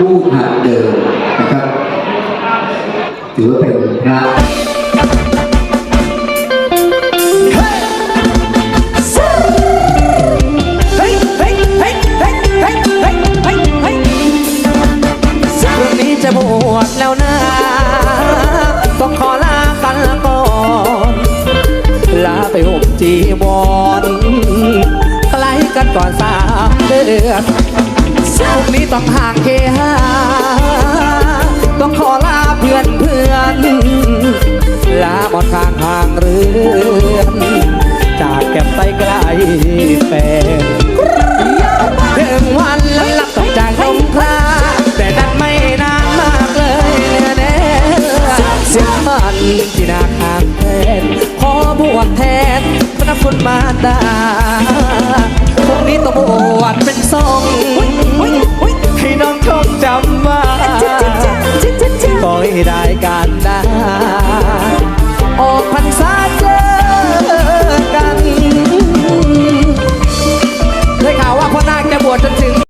คู่หัดเดิมนะครับ ถือว่าเป็นพระจะบวชแล้วนะต้องขอลากันก่อนลาไปห่มจีวรไกลกันก่อนสามเดือน พรุ่งนี้ต้องห่างเฮฮาต้องขอลาเพื่อนเพื่อนลาหมดข้างทางเรือนจากแก็บไปไกลแฟนถึงวันลับลับต้องจากสงขลาแต่ดันไม่นานมากเลยเนื้อแน่เสียงมันที่นาคางแทนขอบวชแทนพระคุณมาดาพรุ่งนี้ต้องบวชเป็นทรง